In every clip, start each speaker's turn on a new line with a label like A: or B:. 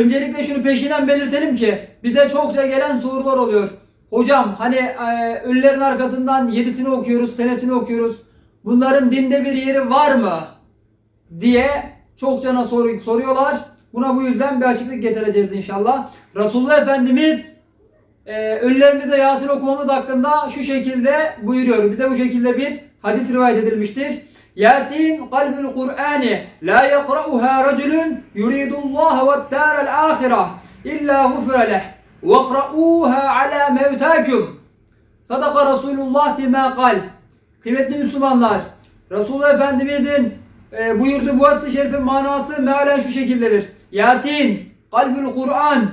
A: Öncelikle şunu peşinden belirtelim ki bize çokça gelen sorular oluyor. Hocam hani e, ölülerin arkasından yedisini okuyoruz, senesini okuyoruz. Bunların dinde bir yeri var mı? diye çokça soru, soruyorlar. Buna bu yüzden bir açıklık getireceğiz inşallah. Resulullah Efendimiz e, ölülerimize Yasin okumamız hakkında şu şekilde buyuruyor. Bize bu şekilde bir hadis rivayet edilmiştir. Yasin kalbül Kur'ani la yekra'uha raculun yuridullah ve dârel ahireh illa gufre leh ve kra'uha ala mevtakum. Sadaka Resulullah fîmâ kal. Kıymetli Müslümanlar, Resulullah Efendimizin e, buyurduğu bu hadis-i şerifin manası mealen şu şekildedir. Yasin, kalbül Kur'an.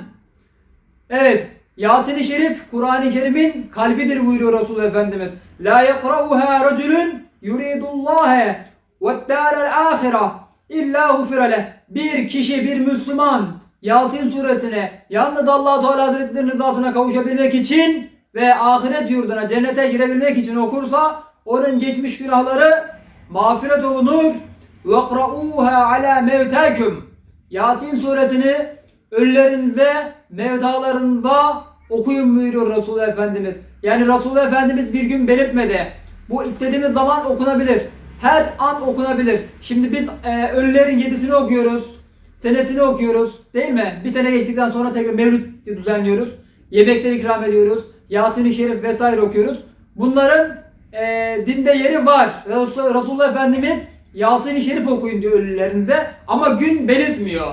A: Evet, Yasin-i Şerif Kur'an-ı Kerim'in kalbidir buyuruyor Resulullah Efendimiz. La yekra'uha raculun yuridullâhe ve dârel âhireh illa gufire leh. Bir kişi, bir Müslüman Yasin suresine yalnız Allah Teala Hazretlerinin rızasına kavuşabilmek için ve ahiret yurduna, cennete girebilmek için okursa onun geçmiş günahları mağfiret olunur. وَقْرَؤُوهَا عَلَى مَوْتَاكُمْ Yasin suresini ölülerinize, mevtalarınıza okuyun buyuruyor Resulullah Efendimiz. Yani Resulullah Efendimiz bir gün belirtmedi. Bu istediğimiz zaman okunabilir. Her an okunabilir. Şimdi biz e, ölülerin yedisini okuyoruz. Senesini okuyoruz. Değil mi? Bir sene geçtikten sonra tekrar mevlüt düzenliyoruz. Yemekler ikram ediyoruz. Yasin-i Şerif vesaire okuyoruz. Bunların e, dinde yeri var. Resul- Resulullah Efendimiz Yasin-i Şerif okuyun diyor ölülerinize ama gün belirtmiyor.